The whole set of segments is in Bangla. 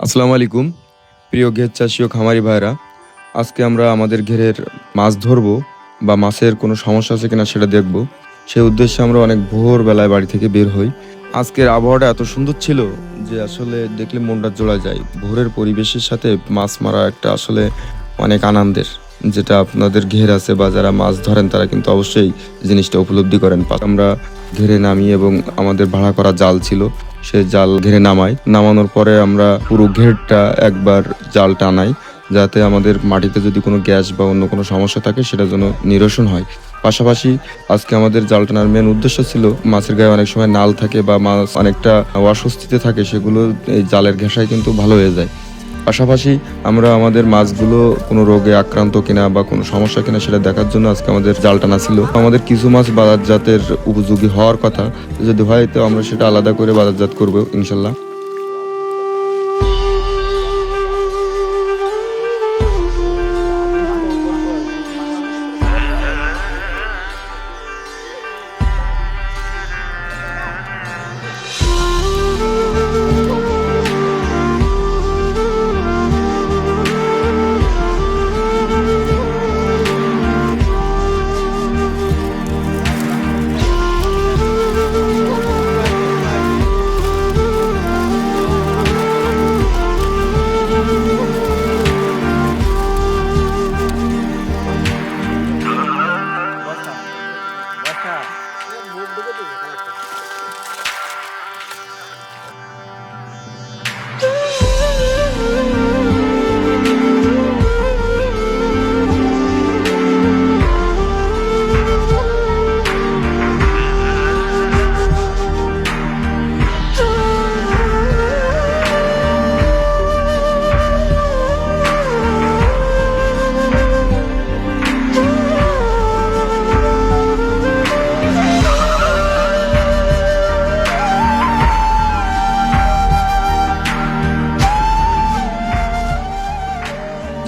আসসালামু আলাইকুম, প্রিয় ঘের চাষি ও খামারি ভাইরা আজকে আমরা আমাদের ঘেরের মাছ ধরবো বা মাছের কোনো সমস্যা আছে কিনা সেটা দেখব। সেই উদ্দেশ্যে আমরা অনেক ভোর বেলায় বাড়ি থেকে বের হই। আজকের আবহাওয়াটা এত সুন্দর ছিল যে আসলে দেখলে মনটা জোড়া যায়। ভোরের পরিবেশের সাথে মাছ মারা একটা আসলে অনেক আনন্দের। যেটা আপনাদের ঘের আছে বা যারা মাছ ধরেন তারা কিন্তু অবশ্যই জিনিসটা উপলব্ধি করেন। আমরা ঘেরে নামি এবং আমাদের ভাড়া করা জাল ছিল, সে জাল ঘেরে নামাই। নামানোর পরে আমরা পুরো ঘেরটা একবার জাল টানাই, যাতে আমাদের মাটিতে যদি কোনো গ্যাস বা অন্য কোনো সমস্যা থাকে সেটা যেন নিরসন হয়। পাশাপাশি আজকে আমাদের জাল টানার মেন উদ্দেশ্য ছিল, মাছের গায়ে অনেক সময় নাল থাকে বা মাছ অনেকটা অস্বস্তিতে থাকে, সেগুলো এই জালের ঘেঁষায় কিন্তু ভালো হয়ে যায়। পাশাপাশি আমরা আমাদের মাছগুলো কোনো রোগে আক্রান্ত কিনা বা কোনো সমস্যা কিনা সেটা দেখার জন্য আজকে আমাদের জাল টানা ছিল। আমাদের কিছু মাছ বাজারজাতের উপযোগী হওয়ার কথা। যদি হয় তো আমরা সেটা আলাদা করে বাজারজাত করব, ইনশাল্লাহ।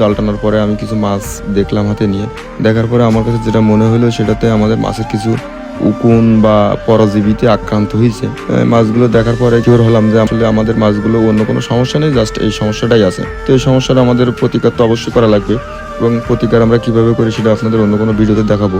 জাল টানার পরে আমি কিছু মাছ দেখলাম হাতে নিয়ে। দেখার পরে আমার কাছে যেটা মনে হলো সেটাতে আমাদের মাছের কিছু উকুন বা পরজীবীতে আক্রান্ত হয়েছে। মাছগুলো দেখার পরে কি হলাম যে আসলে আমাদের মাছগুলো অন্য কোনো সমস্যা নেই, জাস্ট এই সমস্যাটাই আছে। তো এই সমস্যাটা আমাদের প্রতিকার তো অবশ্যই করা লাগবে এবং প্রতিকার আমরা কীভাবে করি সেটা আপনাদের অন্য কোনো ভিডিওতে দেখাবো।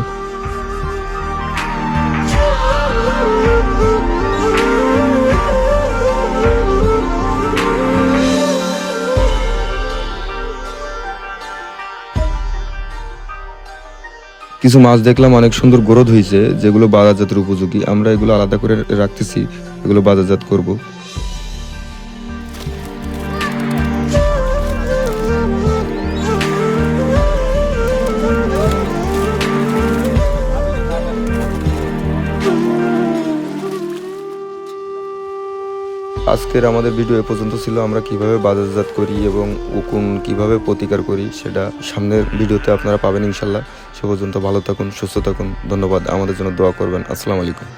কিছু মাছ দেখলাম, অনেক সুন্দর গ্রোথ হয়েছে যেগুলো বাজারজাতের উপযোগী। আমরা এগুলো আলাদা করে রাখতেছি, এগুলো বাজারজাত করব। আজকের আমাদের ভিডিও এ পর্যন্ত ছিল আমরা কীভাবে বাজারজাত করি এবং উকুন কীভাবে প্রতিকার করি সেটা সামনের ভিডিওতে আপনারা পাবেন ইনশাল্লাহ। সে পর্যন্ত ভালো থাকুন, সুস্থ থাকুন। ধন্যবাদ। আমাদের জন্য দোয়া করবেন। আসসালামু আলাইকুম।